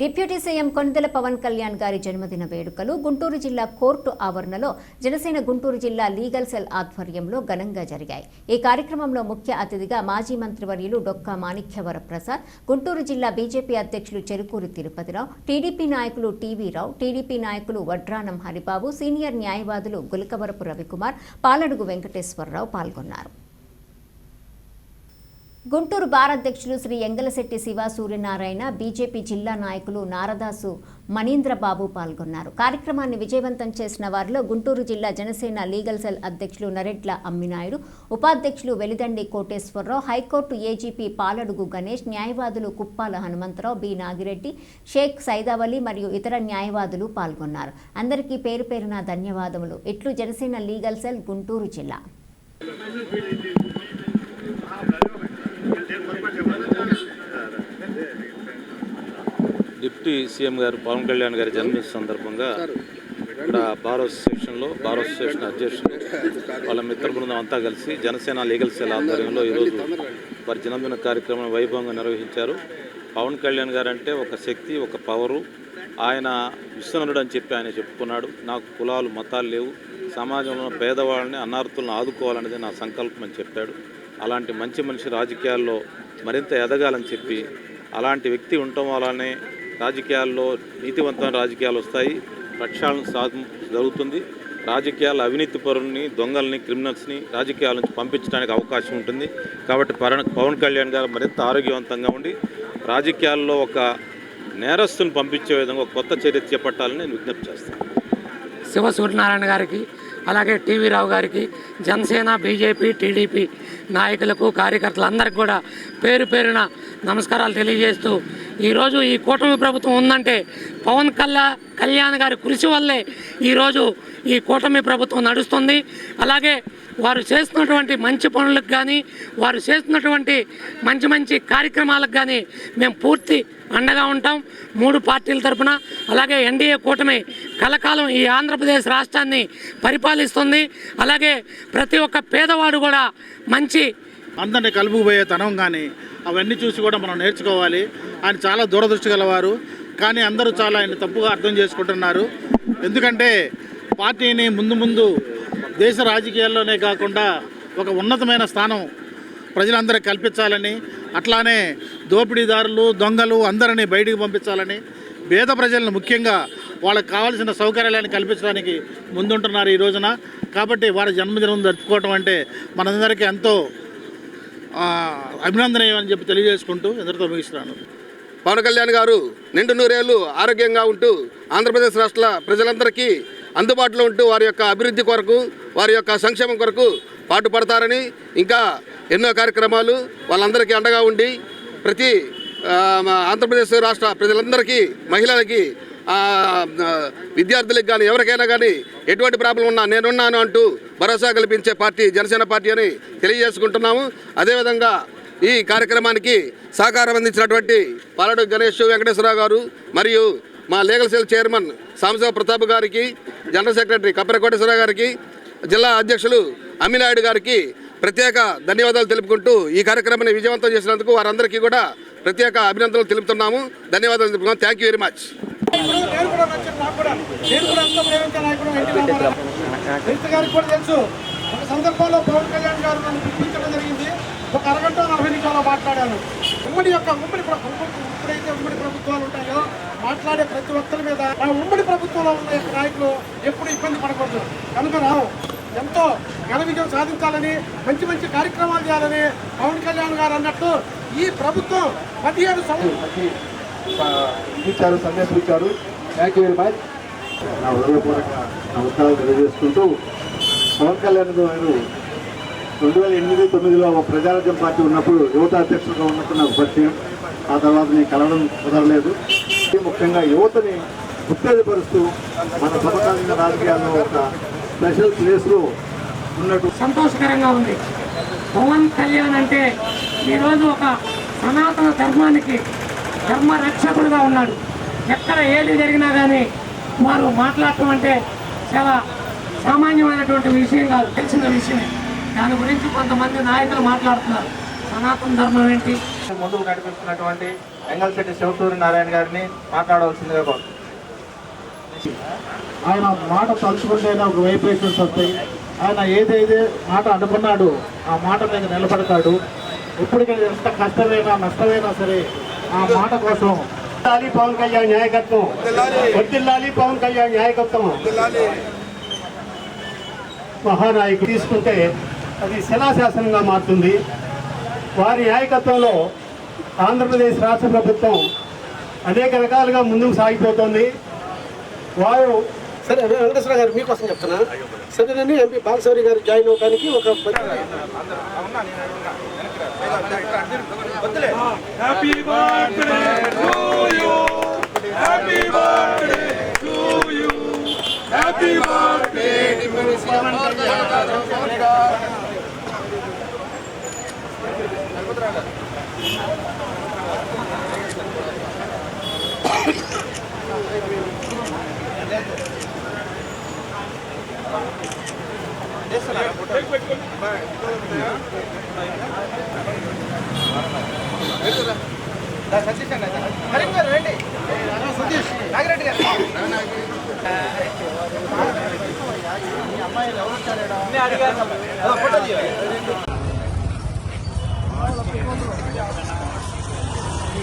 Deputy CM Konidela Pawan Kalyan గారి జన్మదిన వేడుకలు గుంటూరు జిల్లా కోర్టు ఆవరణలో జనసేన గుంటూరు జిల్లా లీగల్ సెల్ ఆధ్వర్యంలో ఘనంగా జరిగాయి. ఈ కార్యక్రమంలో ముఖ్య అతిథిగా మాజీ మంత్రివర్యులు డొక్కా మాణిక్యవర ప్రసాద్ గుంటూరు జిల్లా బీజేపీ అధ్యక్షులు చెరుకూరి తిరుపతిరావు టీడీపీ నాయకులు టీవీ రావు టీడీపీ నాయకులు వడ్రానం హరిబాబు సీనియర్ న్యాయవాదులు గులకవరపు రవికుమార్ పాలడుగు వెంకటేశ్వరరావు పాల్గొన్నారు. గుంటూరు బార్ అధ్యక్షులు శ్రీ ఎంగలశెట్టి శివ సూర్యనారాయణ బీజేపీ జిల్లా నాయకులు నారదాసు మణీంద్రబాబు పాల్గొన్నారు. కార్యక్రమాన్ని విజయవంతం చేసిన వారిలో గుంటూరు జిల్లా జనసేన లీగల్ సెల్ అధ్యక్షులు నరెట్ల అమ్మినాయుడు ఉపాధ్యక్షులు Velidandi Koteswararao high court AGP Paladugu Ganesh న్యాయవాదులు కుప్పాల హనుమంతరావు బి నాగిరెడ్డి షేక్ సైదావలి మరియు ఇతర న్యాయవాదులు పాల్గొన్నారు. అందరికీ పేరు పేరున ధన్యవాదములు. ఇట్లు జనసేన లీగల్ సెల్ గుంటూరు జిల్లా. డిప్యూటీ సీఎం గారు పవన్ కళ్యాణ్ గారి జన్మదిన సందర్భంగా ఇక్కడ బార్ అసోసియేషన్లో బార్ అసోసియేషన్ అధ్యక్షులు వాళ్ళ మిత్ర బృందం అంతా కలిసి జనసేన లీగల్ సెల్ ఆధ్వర్యంలో ఈరోజు వారి జన్మదిన కార్యక్రమం వైభవంగా నిర్వహించారు. పవన్ కళ్యాణ్ గారు అంటే ఒక శక్తి ఒక పవరు. ఆయన విశ్వనరుడు అని చెప్పి ఆయన చెప్పుకున్నాడు. నాకు కులాలు మతాలు లేవు. సమాజంలో పేదవాళ్ళని అన్నార్థులను ఆదుకోవాలనేది నా సంకల్పం అని చెప్పాడు. అలాంటి మంచి మనిషి రాజకీయాల్లో మరింత ఎదగాలని చెప్పి అలాంటి వ్యక్తి ఉండటం వల్లనే రాజకీయాల్లో నీతివంతమైన రాజకీయాలు వస్తాయి. ప్రక్షాళన సాధన జరుగుతుంది. రాజకీయాల అవినీతి పరుల్ని దొంగల్ని క్రిమినల్స్ని రాజకీయాల నుంచి పంపించడానికి అవకాశం ఉంటుంది. కాబట్టి పవన్ పవన్ కళ్యాణ్ గారు మరింత ఆరోగ్యవంతంగా ఉండి రాజకీయాల్లో ఒక నేరస్తుని పంపించే విధంగా ఒక కొత్త చర్య చేపట్టాలని నేను విజ్ఞప్తి చేస్తాను. శివ సూర్యనారాయణ గారికి అలాగే టీవీ రావు గారికి జనసేన బీజేపీ టీడీపీ నాయకులకు కార్యకర్తలందరికీ కూడా పేరు పేరున నమస్కారాలు తెలియజేస్తూ ఈరోజు ఈ కూటమి ప్రభుత్వం ఉందంటే పవన్ కళ్యా కళ్యాణ్ గారి కృషి వల్లే ఈరోజు ఈ కూటమి ప్రభుత్వం నడుస్తుంది. అలాగే వారు చేస్తున్నటువంటి మంచి పనులకు కానీ వారు చేస్తున్నటువంటి మంచి మంచి కార్యక్రమాలకు కానీ మేము పూర్తి అండగా ఉంటాం. మూడు పార్టీల తరపున అలాగే ఎన్డీఏ కూటమి కలకాలం ఈ ఆంధ్రప్రదేశ్ రాష్ట్రాన్ని పరిపాలిస్తుంది. అలాగే ప్రతి ఒక్క పేదవాడు కూడా మంచి అందరిని కలుపుకుపోయే తనం కానీ అవన్నీ చూసి కూడా మనం నేర్చుకోవాలి. ఆయన చాలా దూరదృష్టి గలవారు. కానీ అందరూ చాలా ఆయన తప్పుగా అర్థం చేసుకుంటున్నారు. ఎందుకంటే పార్టీని ముందు ముందు దేశ రాజకీయాల్లోనే కాకుండా ఒక ఉన్నతమైన స్థానం ప్రజలందరికీ కల్పించాలని అట్లానే దోపిడీదారులు దొంగలు అందరినీ బయటికి పంపించాలని పేద ప్రజలను ముఖ్యంగా వాళ్ళకి కావాల్సిన సౌకర్యాలను కల్పించడానికి ముందుంటున్నారు ఈ రోజున. కాబట్టి వారి జన్మదినం జరుపుకోవటం అంటే మనందరికీ ఎంతో అభినందనీయం అని చెప్పి తెలియజేసుకుంటూ ఎందరితో ముగిస్తున్నాను. పవన్ కళ్యాణ్ గారు నిండు నూరేళ్ళు ఆరోగ్యంగా ఉంటూ ఆంధ్రప్రదేశ్ రాష్ట్ర ప్రజలందరికీ అందుబాటులో ఉంటూ వారి యొక్క అభివృద్ధి కొరకు వారి యొక్క సంక్షేమం కొరకు పాటుపడతారని ఇంకా ఎన్నో కార్యక్రమాలు వాళ్ళందరికీ అండగా ఉండి ప్రతి మా ఆంధ్రప్రదేశ్ రాష్ట్ర ప్రజలందరికీ మహిళలకి విద్యార్థులకు కానీ ఎవరికైనా కానీ ఎటువంటి ప్రాబ్లం ఉన్నా నేనున్నాను అంటూ భరోసా కల్పించే పార్టీ జనసేన పార్టీ అని తెలియజేసుకుంటున్నాము. అదేవిధంగా ఈ కార్యక్రమానికి సహకారం అందించినటువంటి పాలడు గణేష్ వెంకటేశ్వరరావు గారు మరియు మా legal cell chairman Sambasiva Pratap గారికి జనరల్ సెక్రటరీ కప్పరకోటేశ్వరరావు గారికి జిల్లా అధ్యక్షులు అమ్మినాయుడు గారికి ప్రత్యేక ధన్యవాదాలు తెలుపుకుంటూ ఈ కార్యక్రమాన్ని విజయవంతం చేసినందుకు వారందరికీ కూడా ప్రత్యేక అభినందనలు తెలుపుతున్నాము. ధన్యవాదాలు తెలుపుతున్నాము థ్యాంక్ వెరీ మచ్ తెలుసు ఒక సందర్భంలో పవన్ కళ్యాణ్ గారు నన్ను పిలిపించడం జరిగింది ఒక అరగంట నలభై నిమిషాలు మాట్లాడాను. ఉమ్మడి యొక్క ఉమ్మడి ప్ర- ఉమ్మడి- ఎప్పుడైతే ఉమ్మడి ప్రభుత్వాలు ఉంటాయో మాట్లాడే ప్రతి ఒక్కరి మీద ఆ ఉమ్మడి ప్రభుత్వంలో ఉన్న యొక్క నాయకులు ఎప్పుడు ఇబ్బంది పడకూడదు. కనుక రావు ఎంతో ఘన విజయం సాధించాలని మంచి మంచి కార్యక్రమాలు చేయాలని పవన్ కళ్యాణ్ గారు అన్నట్టు ఈ ప్రభుత్వం పదిహేను సంవత్సరాలు ఇచ్చారు సందేశం ఇచ్చారు. థ్యాంక్ యూ వెరీ మచ్ నా హృదయపూర్వక నమస్కారాలు తెలియజేసుకుంటూ పవన్ కళ్యాణ్ గారు రెండు వేల ఎనిమిది తొమ్మిదిలో ఒక ప్రజారాజ్యం పార్టీ ఉన్నప్పుడు యువత అధ్యక్షుడిగా ఉన్నప్పుడు నాకు పరిచయం. ఆ తర్వాత నేను కలవడం కుదరలేదు. ముఖ్యంగా యువతని ఉత్తేజపరుస్తూ మన సమకాలీన రాజకీయాల్లో ఒక స్పెషల్ ప్లేస్లో ఉన్నట్టు సంతోషకరంగా ఉంది. పవన్ కళ్యాణ్ అంటే ఈరోజు ఒక సనాతన ధర్మానికి ధర్మ రక్షకుడుగా ఉన్నాడు. ఎక్కడ ఏది జరిగినా కానీ వారు మాట్లాడటం అంటే చాలా సామాన్యమైనటువంటి విషయం కాదు తెలిసిన విషయమే. దాని గురించి కొంతమంది నాయకులు మాట్లాడుతున్నారు. సనాతన ధర్మం ఏంటి? ముందుకు నడిపిస్తున్నటువంటి ఎంగల్శెట్టి శివసూర్య నారాయణ గారిని మాట్లాడవలసిందిగా కోరుతున్నాను. ఆయన మాట తలుచుకుంటేనే ఒక వైబ్రేషన్స్ వస్తాయి. ఆయన ఏదైతే మాట అనుకున్నాడు ఆ మాట మీద నిలబడతాడు. ఇప్పటికీ ఎంత కష్టమైనా నష్టమైనా సరే ఆ మాట కోసం వర్ధిల్లాలి పవన్ కళ్యాణ్ నాయకత్వం. వర్ధిల్లాలి పవన్ కళ్యాణ్ నాయకత్వం. మహానాయకుడు తీసుకుంటే అది శిలాశాసనంగా మారుతుంది. వారి నాయకత్వంలో ఆంధ్రప్రదేశ్ రాష్ట్ర ప్రభుత్వం అనేక రకాలుగా ముందుకు సాగిపోతుంది. వారు సరే వెంకటేశ్వర గారు మీకోసం చెప్తున్నా. సరే నేను ఎంపీ బాలశౌరి గారు జాయిన్ అవడానికి ఒక సతీష్ అండి కరీం గారు రండి సతీష్ నాగిరెడ్డి గారు అమ్మాయిలు ఎవరు వచ్చారు ఫోటో తీయాలి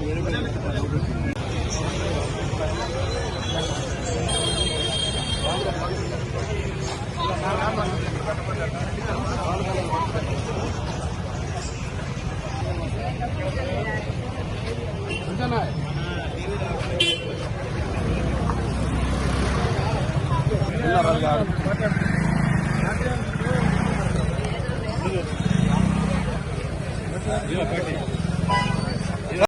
మీరు じゃない。Yeah.